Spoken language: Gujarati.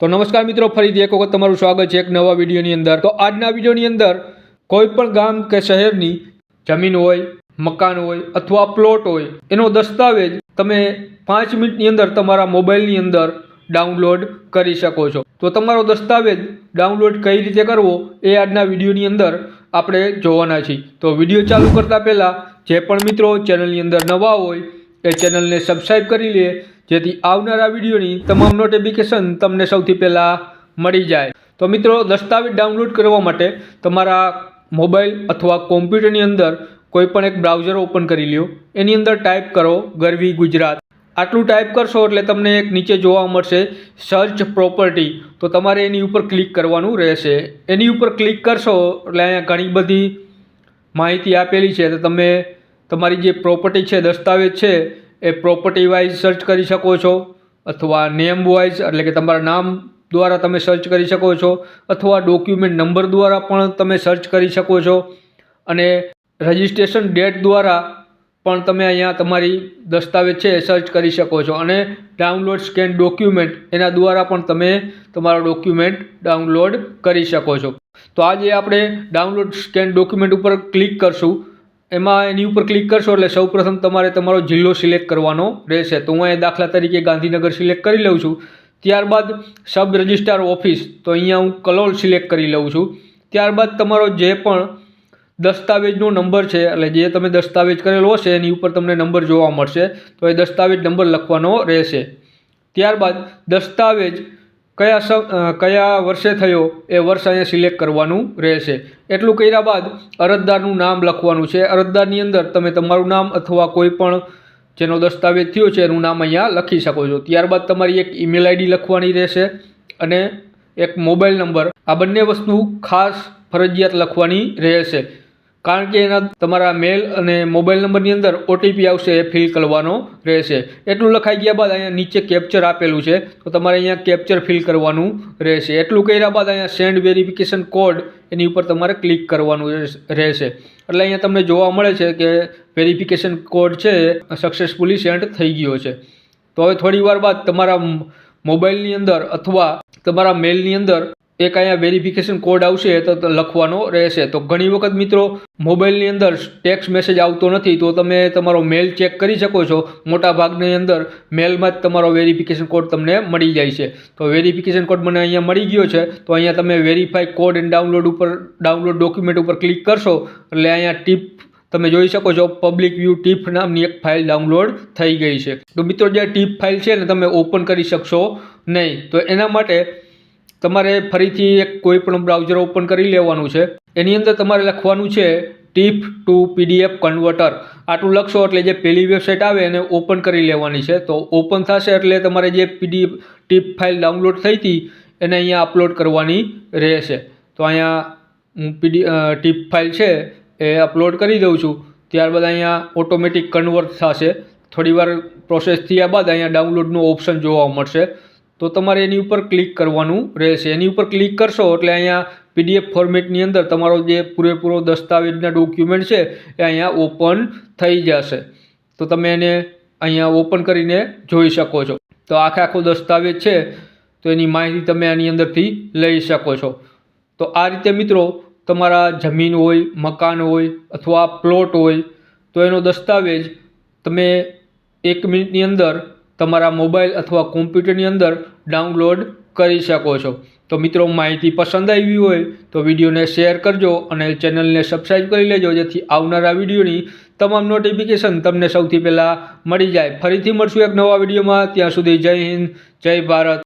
તો નમસ્કાર મિત્રો, ફરીથી એક વખત તમારું સ્વાગત છે એક નવા વિડીયોની અંદર. તો આજના વિડીયોની અંદર કોઈ પણ ગામ કે શહેરની જમીન હોય, મકાન હોય અથવા પ્લોટ હોય, એનો દસ્તાવેજ તમે પાંચ મિનિટની અંદર તમારા મોબાઈલની અંદર ડાઉનલોડ કરી શકો છો. તો તમારો દસ્તાવેજ ડાઉનલોડ કઈ રીતે કરવો એ આજના વિડીયોની અંદર આપણે જોવાના છીએ. તો વીડિયો ચાલુ કરતાં પહેલાં જે પણ મિત્રો ચેનલની અંદર નવા હોય એ ચેનલને સબસ્ક્રાઈબ કરી લે જેથી આવનારા વિડીયોની તમામ નોટિફિકેશન તમને સૌથી પહેલાં મળી જાય. તો મિત્રો, દસ્તાવેજ ડાઉનલોડ કરવા માટે તમારા મોબાઈલ અથવા કોમ્પ્યુટરની અંદર કોઈપણ એક બ્રાઉઝર ઓપન કરી લ્યો. એની અંદર ટાઈપ કરો ગરવી ગુજરાત. આટલું ટાઈપ કરશો એટલે તમને એક નીચે જોવા મળશે સર્ચ પ્રોપર્ટી તો તમારે એની ઉપર ક્લિક કરવાનું રહેશે. એની ઉપર ક્લિક કરશો એટલે અહીંયા ઘણી બધી માહિતી આપેલી છે. તો તમે તમારી જે પ્રોપર્ટી છે, દસ્તાવેજ છે એ પ્રોપર્ટી વાઇઝ સર્ચ કરી શકો છો, અથવા નેમ વાઇઝ એટલે કે તમારા નામ દ્વારા તમે સર્ચ કરી શકો છો, અથવા ડોક્યુમેન્ટ નંબર દ્વારા પણ તમે સર્ચ કરી શકો છો. અને રજિસ્ટ્રેશન ડેટ દ્વારા પણ તમે અહીંયા તમારી દસ્તાવેજ છે સર્ચ કરી શકો છો. અને ડાઉનલોડ સ્કેન ડોક્યુમેન્ટ એના દ્વારા પણ તમે તમારો ડોક્યુમેન્ટ ડાઉનલોડ કરી શકો છો. તો આજે આપણે ડાઉનલોડ સ્કેન ડોક્યુમેન્ટ ઉપર ક્લિક કરશું. એમાં એની ઉપર ક્લિક કરશો એટલે સૌપ્રથમ તમારે તમારો જિલ્લો સિલેક્ટ કરવાનો રહેશે. તો હું અહીંયા દાખલા તરીકે ગાંધીનગર સિલેક્ટ કરી લઉં છું. ત્યારબાદ સબ રજિસ્ટ્રાર ઓફિસ તો અહીંયા હું કલોલ સિલેક્ટ કરી લઉં છું. ત્યારબાદ તમારો જે પણ દસ્તાવેજનો નંબર છે, એટલે જે તમે દસ્તાવેજ કરેલો હશે, એની ઉપર તમને નંબર જોવા મળશે. તો એ દસ્તાવેજ નંબર લખવાનો રહેશે. ત્યારબાદ દસ્તાવેજ કયા સ કયા વર્ષે થયો એ વર્ષ અહીંયા સિલેક્ટ કરવાનું રહેશે. એટલું કર્યા બાદ અરજદારનું નામ લખવાનું છે. અરજદારની અંદર તમે તમારું નામ અથવા કોઈ પણ જેનો દસ્તાવેજ થયો છે એનું નામ અહીંયા લખી શકો છો. ત્યારબાદ તમારી એક ઈમેલ આઈડી લખવાની રહેશે અને એક મોબાઈલ નંબર. આ બંને વસ્તુ ખાસ ફરજિયાત લખવાની રહેશે. કારણ કે એના તમારા મેલ અને મોબાઈલ નંબરની અંદર ઓટીપી આવશે એ ફિલ કરવાનો રહેશે. એટલું લખાઈ ગયા બાદ અહીંયા નીચે કેપ્ચર આપેલું છે. તો તમારે અહીંયા કેપ્ચર ફિલ કરવાનું રહેશે. એટલું કર્યા બાદ અહીંયા સેન્ડ વેરિફિકેશન કોડ એની ઉપર તમારે ક્લિક કરવાનું રહેશ- એટલે અહીંયા તમને જોવા મળે છે કે વેરિફિકેશન કોડ છે સક્સેસફુલી સેન્ડ થઈ ગયો છે. તો હવે થોડી વાર બાદ તમારા મોબાઈલની અંદર અથવા તમારા મેલની અંદર એક અહીંયા વેરિફિકેશન કોડ આવશે તો લખવાનો રહેશે. તો ઘણી વખત મિત્રો, મોબાઈલની અંદર ટેક્સ્ટ મેસેજ આવતો નથી, તો તમે તમારો મેલ ચેક કરી શકો છો. મોટા ભાગની અંદર મેલમાં જ તમારો વેરિફિકેશન કોડ તમને મળી જાય છે. તો વેરિફિકેશન કોડ મને અહીંયા મળી ગયો છે. તો અહીંયા તમે વેરીફાઈ કોડ એન્ડ ડાઉનલોડ ઉપર ડાઉનલોડ ડોક્યુમેન્ટ ઉપર ક્લિક કરશો, એટલે અહીંયા ટીપ તમે જોઈ શકો છો પબ્લિક વ્યૂ ટીપ નામની એક ફાઇલ ડાઉનલોડ થઈ ગઈ છે. તો મિત્રો, જે ટીપ ફાઇલ છે ને, તમે ઓપન કરી શકશો નહીં. તો એના માટે તમારે ફરીથી એક કોઈ પણ બ્રાઉઝર ઓપન કરી લેવાનું છે. એની અંદર તમારે લખવાનું છે ટીપ ટુ પીડીએફ કન્વર્ટર. આટલું લખશો એટલે જે પહેલી વેબસાઇટ આવે એને ઓપન કરી લેવાની છે. તો ઓપન થશે એટલે તમારે જે પીડીએફ ટીપ ફાઇલ ડાઉનલોડ થઈ હતી, એને અહીંયા અપલોડ કરવાની રહેશે. તો અહીંયા હું પીડી ટીપ ફાઇલ છે એ અપલોડ કરી દઉં છું. ત્યારબાદ અહીંયા ઓટોમેટિક કન્વર્ટ થશે. થોડીવાર પ્રોસેસ થયા બાદ અહીંયા ડાઉનલોડનું ઓપ્શન જોવા મળશે. તો તમારે એની ઉપર ક્લિક કરવાનું રહેશે. એની ઉપર ક્લિક કરશો એટલે અહીંયા પીડીએફ ફોર્મેટની અંદર તમારો જે પૂરેપૂરો દસ્તાવેજના ડોક્યુમેન્ટ છે એ અહીંયા ઓપન થઈ જશે. તો તમે એને અહીંયા ઓપન કરીને જોઈ શકો છો. તો આખે આખો દસ્તાવેજ છે, તો એની માહિતી તમે આની અંદરથી લઈ શકો છો. તો આ રીતે મિત્રો તમારા જમીન હોય, મકાન હોય અથવા પ્લોટ હોય, તો એનો દસ્તાવેજ તમે એક મિનિટની અંદર તમારા મોબાઈલ અથવા કોમ્પ્યુટરની અંદર ડાઉનલોડ કરી શકો છો. તો મિત્રો, માહિતી પસંદ આવી હોય તો વિડીયોને શેર કરજો અને ચેનલને સબસ્ક્રાઈબ કરી લેજો, જેથી આવનારા વિડીયોની તમામ નોટિફિકેશન તમને સૌથી પહેલાં મળી જાય. ફરીથી મળશું એક નવા વિડીયોમાં. ત્યાં સુધી જય હિન્દ, જય ભારત.